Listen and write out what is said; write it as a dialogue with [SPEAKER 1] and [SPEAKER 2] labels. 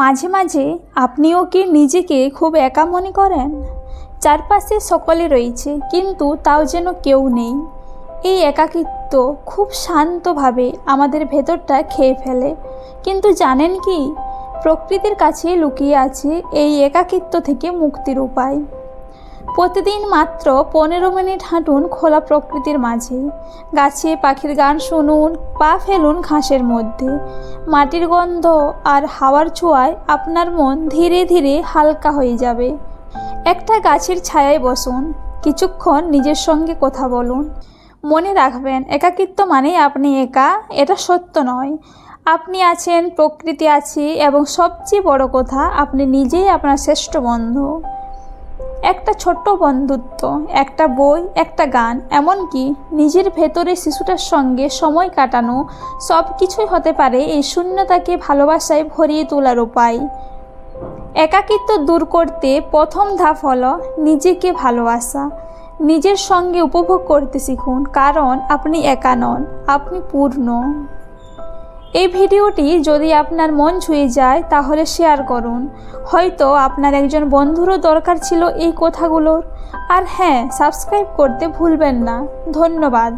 [SPEAKER 1] মাঝে মাঝে আপনিও কি নিজেকে খুব একা মনে করেন? চারপাশে সকলে রয়েছে, কিন্তু তাও যেন কেউ নেই। এই একাকিত্ব খুব শান্তভাবে আমাদের ভেতরটা খেয়ে ফেলে। কিন্তু জানেন কি, প্রকৃতির কাছে লুকিয়ে আছে এই একাকিত্ব থেকে মুক্তির উপায়। প্রতিদিন মাত্র পনেরো মিনিট হাঁটুন খোলা প্রকৃতির মাঝে। গাছে পাখির গান শুনুন, পা ফেলুন ঘাসের মধ্যে। মাটির গন্ধ আর হাওয়ার ছোঁয়ায় আপনার মন ধীরে ধীরে হালকা হয়ে যাবে। একটা গাছের ছায়ায় বসুন, কিছুক্ষণ নিজের সঙ্গে কথা বলুন। মনে রাখবেন, একাকিত্ব মানে আপনি একা, এটা সত্য নয়। আপনি আছেন, প্রকৃতি আছে, এবং সবচেয়ে বড় কথা, আপনি নিজেই আপনার শ্রেষ্ঠ বন্ধু। একটা ছোট্ট বন্ধুত্ব, একটা বই, একটা গান, এমনকি নিজের ভেতরে শিশুটার সঙ্গে সময় কাটানো সব কিছুই হতে পারে এই শূন্যতাকে ভালোবাসায় ভরিয়ে তোলার উপায়। একাকিত্ব দূর করতে প্রথম ধাপ হলো নিজেকে ভালোবাসা। নিজের সঙ্গে উপভোগ করতে শিখুন, কারণ আপনি একা নন, আপনি পূর্ণ। এই ভিডিওটি যদি আপনার মন ছুঁয়ে যায়, তাহলে শেয়ার করুন। হয়তো আপনার একজন বন্ধুরও দরকার ছিল এই কথাগুলোর। আর হ্যাঁ সাবস্ক্রাইব করতে ভুলবেন না। ধন্যবাদ।